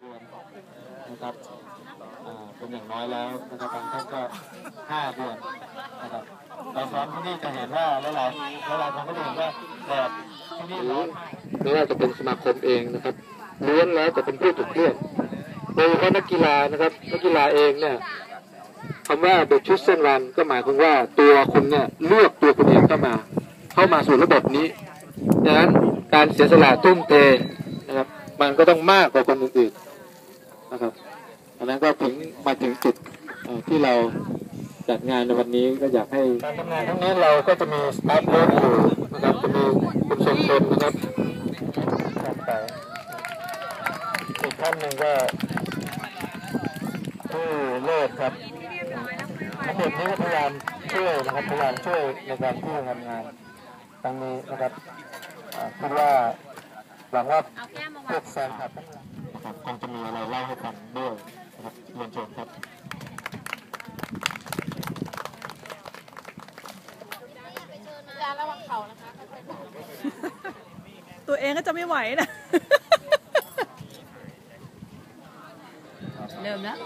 เดือนนะครับอ่าเป็นอย่างน้อยแล้วนะครับบางท่านก็ห้าเดือนนะครับเราซ้อมที่นี่จะเห็นว่าหลายๆหลายๆคนก็จะเห็นว่าแดดที่นี่ร้อนไม่ว่าจะเป็นสมาคมเองนะครับล้วนแล้วแต่เป็นผู้ถูกเลือกโดยเฉพาะนักกีฬานะครับนักกีฬาเองเนี่ยคำว่า the chosen one ก็หมายความว่าตัวคุณเนี่ยเลือกตัวคุณเองเข้ามา เข้ามาสู่ระบบนี้ดังนั้นการเสียสละทุ่มเทนะครับ มันก็ต้องมากกว่าคนอื่นๆ นะครับอันนั้นก็ถึงมาถึงจุดที่เราจัดงานในวันนี้ก็อยากให้การทำงานทั้งนี้เราก็จะมีสตาฟเลิฟอยู่นะครับจะมีคุณทรงพลนะครับครับไปอีกท่านหนึ่งก็ผู้เลิศครับทั้งหมดนี้ก็พยายามช่วยนะครับพยายามช่วยในการที่ทำงานครั้งนี้นะครับคิดว่าหวังว่าพวกแฟนคลับทั้งหลาย นะครับคงจะมีอะไรเล่าให้ฟังด้วยนะครับเรียนเชิญครับตัวเองก็จะไม่ไหวนะ เริ่มแล้ว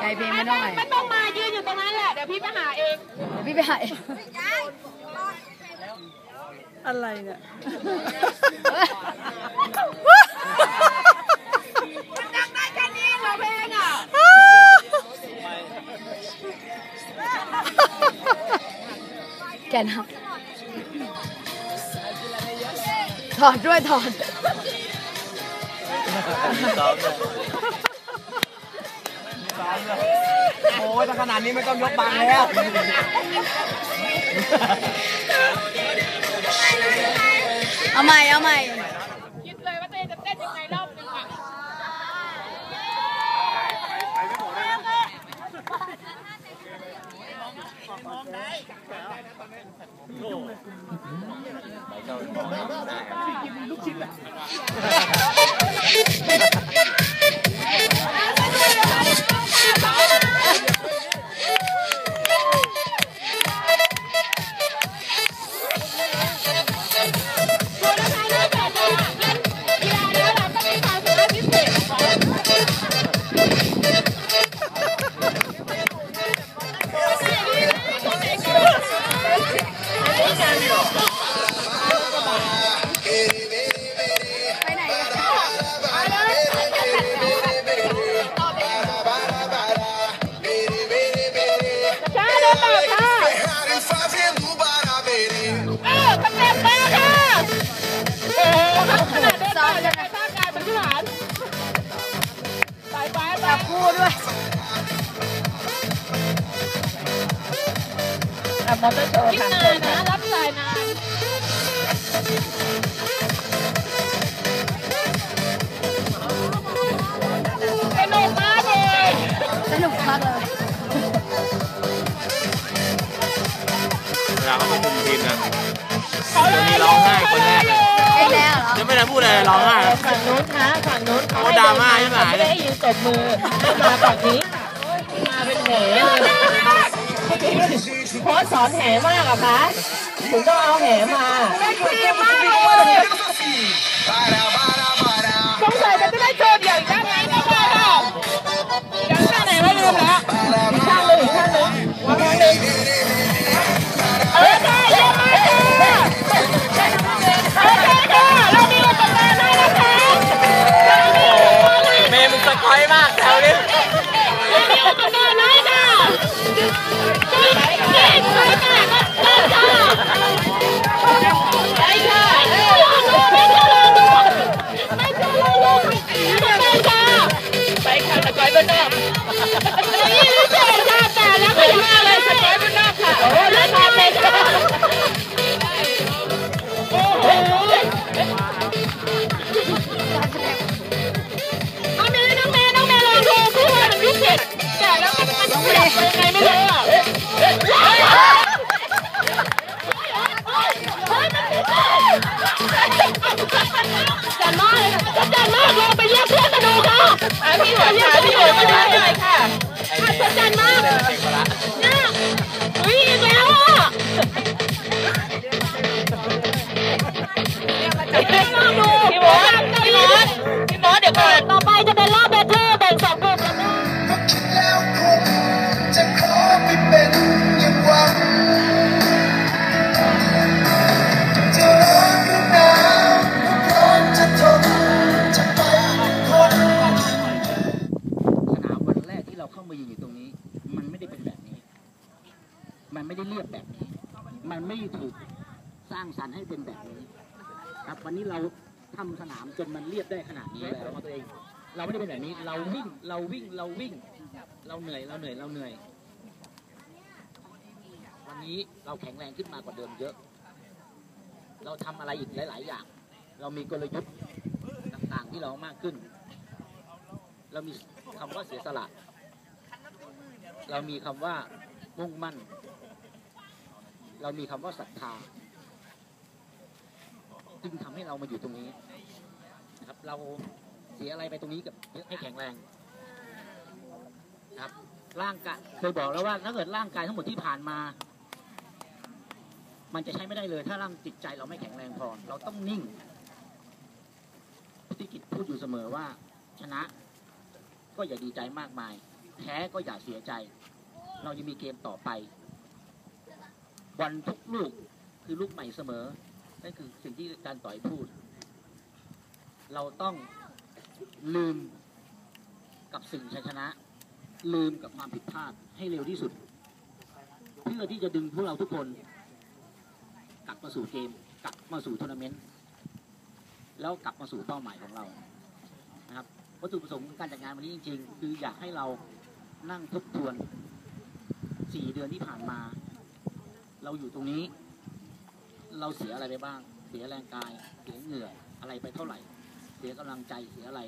ใจเพลงไม่น้อยไม่ต้องมายืนอยู่ตรงนั้นแหละ เดี๋ยวพี่ไปหาเองเดี๋ยวพี่ไปหาเอง อะไรเนี่ย กนับถอดด้วยถอดโอ้ยถ้าขนาดนี้ไม่ต้องยกบังแล้วเอาใหม่เอาใหม่ คิดเลยว่าตัวเองจะเต้นยังไงรอบนึงอะ ไป คิดนานนะรับสายนานสนุกมากเลยสนุกมากเลยเวลาเขาประชุมทีมนะเขาเลยนี่ร้องไห้คนแรกเลยไอ้แล้วเหรอยังไม่ได้พูดอะไรร้องไห้ฝั่งนู้นคะฝั่งนู้นโอ้ดราม่าใช่ไหมไม่ได้ยินตบมือให้มาฝั่งนี้มาเป็นแหเลย โพสต์สอนแหมากอะคะถึงต้องเอาแหมาดีมากเลย Para, para, para. สงสัยจะได้เจออย่างด้านไหนก็ได้ค่ะยังด้านไหนไม่ลืมแล้วข้างหนึ่งข้างหนึ่งวางข้างหนึ่ง มันไม่ได้เรียบแบบนี้ มันไม่ถูกสร้างสรรค์ให้เป็นแบบนี้ ครับวันนี้เราทำสนามจนมันเรียบได้ขนาดนี้แล้วตัวเอง เราไม่ได้เป็นแบบนี้ เราวิ่ง เราวิ่ง เราวิ่ง เราเหนื่อย เราเหนื่อย เราเหนื่อย วันนี้เราแข็งแรงขึ้นมากว่าเดิมเยอะ เราทำอะไรอีกหลาย ๆ อย่าง เรามีกลยุทธ์ต่าง ๆ ที่เรามากขึ้น เรามีคำว่าเสียสละ เรามีคำว่ามุ่งมั่น เรามีคำว่าศรัทธาจึงทำให้เรามาอยู่ตรงนี้นะครับ เราเสียอะไรไปตรงนี้กับให้แข็งแรงครับ ร่างกายเคยบอกแล้วว่าถ้าเกิดร่างกายทั้งหมดที่ผ่านมา มันจะใช้ไม่ได้เลย ถ้าร่างจิตใจเราไม่แข็งแรงพอเราต้องนิ่งพิธิกิจพูดอยู่เสมอว่า ชนะ ก็อย่าดีใจมากมายแพ้ก็อย่าเสียใจ เรายังมีเกมต่อไป วันทุกลูกคือลูกใหม่เสมอ นั่นคือสิ่งที่การต่อยพูด เราต้องลืมกับสิ่งชัยชนะ ลืมกับความผิดพลาดให้เร็วที่สุด เพื่อที่จะดึงพวกเราทุกคน กลับมาสู่เกม กลับมาสู่ทัวร์นาเมนต์แล้วกลับมาสู่เป้าหมายของเรานะครับวัตถุประสงค์ของการจัดงานวันนี้จริง ๆ คืออยากให้เรานั่งทบทวนสี่เดือนที่ผ่านมา เราอยู่ตรงนี้ เราเสียอะไรไปบ้าง เสียแรงกาย เสียเหงื่ออะไรไปเท่าไหร่ เสียกำลังใจเสียอะไร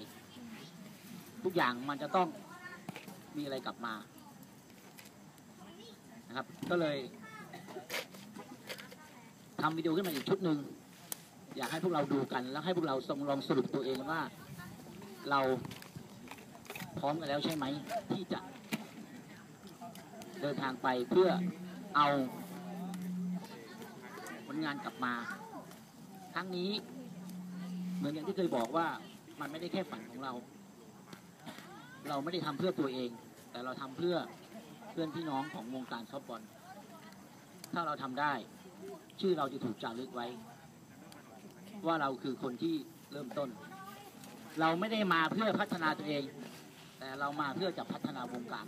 ทุกอย่างมันจะต้องมีอะไรกลับมานะครับ ก็เลยทำวิดีโอขึ้นมาอีกชุดหนึ่งอยากให้พวกเราดูกัน แล้วให้พวกเราลองลองสรุปตัวเองว่า เราพร้อมกันแล้วใช่ไหมที่จะเดินทางไปเพื่อเอา งานกลับมาครั้งนี้ เหมือนอย่างที่เคยบอกว่ามันไม่ได้แค่ฝันของเรา เราไม่ได้ทำเพื่อตัวเอง แต่เราทำเพื่อเพื่อนพี่น้องของวงการซอฟบอลถ้าเราทำได้ ชื่อเราจะถูกจารึกไว้ ว่าเราคือคนที่เริ่มต้น เราไม่ได้มาเพื่อพัฒนาตัวเอง แต่เรามาเพื่อจะพัฒนาวงการ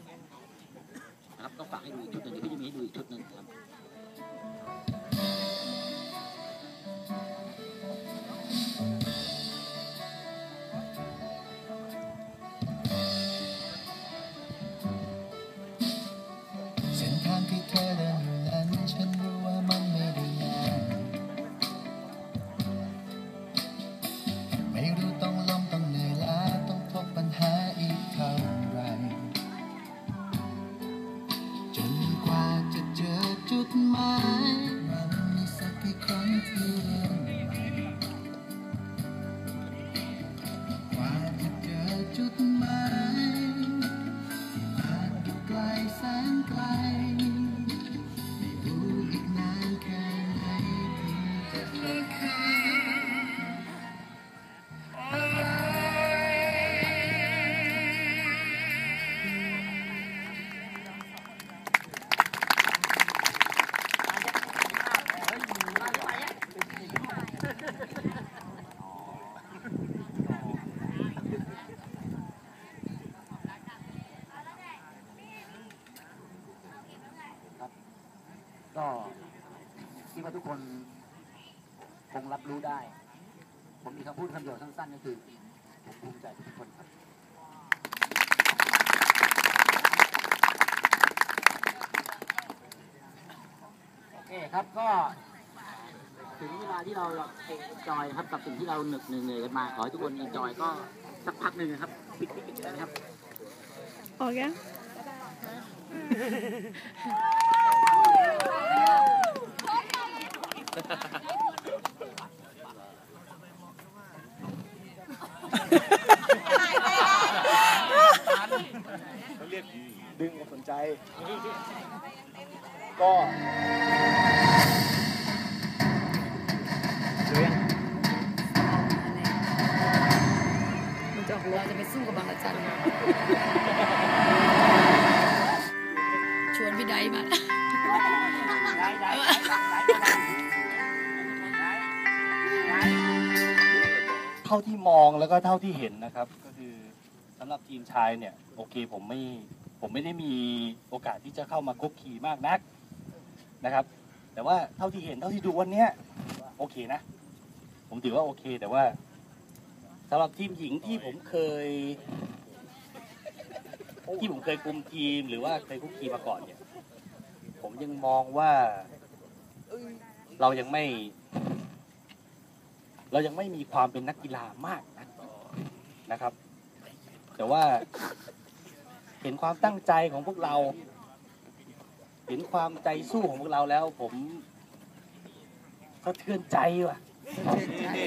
นะครับก็ฝากให้ดูอีกชุดหนึ่งเดี๋ยวพี่จะมีให้ดูอีกชุดหนึ่งครับ ทุกคนคงรับรู้ได้ ผมมีคำพูดคำเดียวสั้นๆก็คือ ผมภูมิใจทุกคนครับโอเคครับก็ถึงเวลาที่เราเอนจอยครับกับสิ่งที่เราเหนึกเหนื่อยกันมาขอให้ทุกคนเอนจอยก็สักพักหนึ่งครับปิดปิดปิดเลยนะค รับออกยังดึงความสนใจ ก็ ท่าที่มองแล้วก็เท่าที่เห็นนะครับ ก็คือสำหรับทีมชายเนี่ยโอเคผมไม่ผมไม่ได้มีโอกาสที่จะเข้ามาคุกคีมากนักนะครับ แต่ว่าเท่าที่เห็นเท่าที่ดูวันเนี้ยโอเคนะ ผมถือว่าโอเค แต่ว่าสำหรับทีมหญิงที่ผมเคย ที่ผมเคยคุมทีมหรือว่าเคยคุกคีมาก่อนเนี่ย ผมยังมองว่าเรายังไม่ เรายังไม่มีความเป็นนักกีฬามากนะนะครับ แต่ว่า เห็นความตั้งใจของพวกเรา เห็นความใจสู้ของพวกเราแล้ว ผมสะเทือนใจว่ะ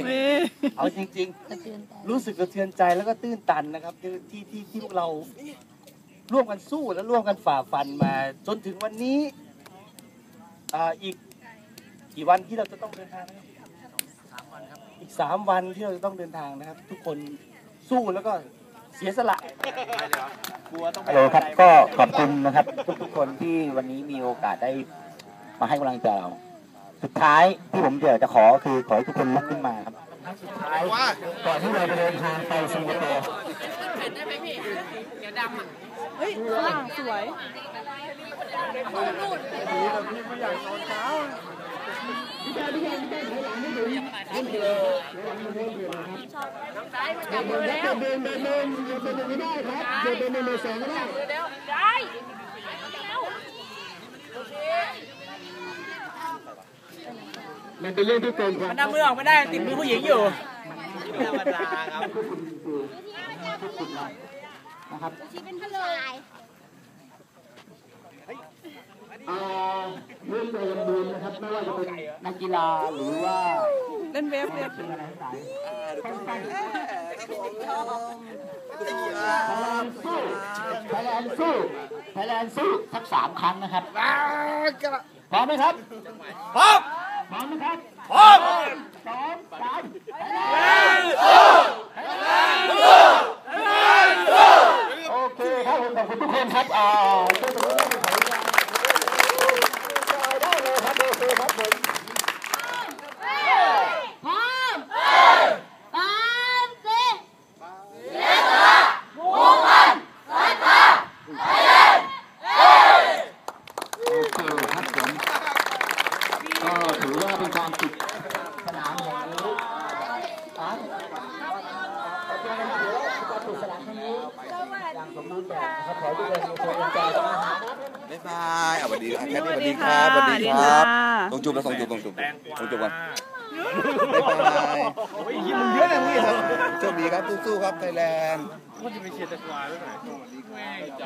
เว้ยเอาจริง ๆ รู้สึกสะเทือนใจแล้วก็ตื้นตันนะครับที่ที่ที่ที่พวกเราร่วมกันสู้และร่วมกันฝ่าฟันมา จนถึงวันนี้อ่าอีกกี่วันที่เราจะต้องเดินทางนะครับ อีกสามวันที่เราจะต้องเดินทางนะครับ ทุกคนสู้แล้วก็เสียสละฮัลโหลครับก็ขอบคุณนะครับ ทุกๆคนที่วันนี้มีโอกาสได้มาให้กำลังใจเรา สุดท้ายที่ผมอยากจะขอคือขอให้ทุกคนลุกขึ้นมาครับสุดท้ายก่อนที่เราจะเดินทางไปสิงคโปร์เฮ้ยฝรั่งสวย มันเป็นเรื่องที่เกินความมันนำมือออกไม่ได้ติดมือผู้หญิงอยู่ธรรมดาครับ อ่าเรื่องใจลำบุญนะครับ ไม่ว่าจะเป็นนักกีฬาหรือว่าเล่นเวฟเวฟไทยแลนด์สู้ไทยแลนด์สู้ไทยแลนด์สู้สักสามครั้งนะครับพร้อมไหมครับพร้อมพร้อมไหมครับพร้อมสองสามพลังสู้พลังสู้พลังสู้โอเคครับผมขอบคุณทุกคนครับอ่าช่วยตรงนี้ให้ผมขออนุญาตได้เลยครับโอเคครับผม พร้อมสามสี่ โอเคครับผมก็ถือว่าเป็นความสุขสนานแห่งนี้อะความสุขสนานแห่งนี้อย่างสมบูรณ์แบบนะครับขอให้ทุกคนมีความสุขใจอาหารนะ บ๊ายบายอะสวัสดีอะแคทสวัสดีคค่ะรับสวัสดีสวัสดีคค่ะรับต้องจุบแล้วต้องจุบต้องจุบต้องจุบก่อนบ๊ายบายโอ้ยยิ้มมึงเยอะนะมึงโชคดีครับสู้ๆครับไทยแลนด์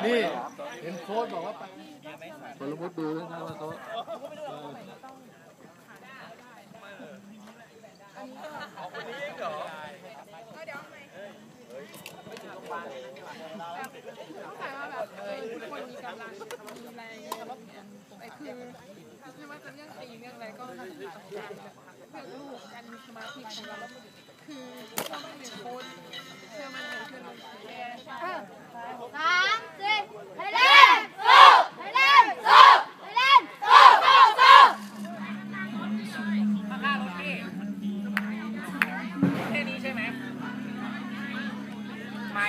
นี่เห็นโค้ดบอกว่าไปบอลมุดดูด้วยนะว่าเขาไม่ ดเลยคนมีกำลังมีแรงไงแต่ว่าจะเรื่องตีเรื่องอะไรก็ทำที่สำคัญเพื่อลูกการมีสมาธิของเราคือต้องเป็นโค้ชเชื่อมั่นในเพื่อนเราสามสี่ไทยแลนด์สู้ไทยแลนด์สู้ไทยแลนด์สู้สู้สู้ข้างรถพี่แค่นี้ใช่ไหมไม่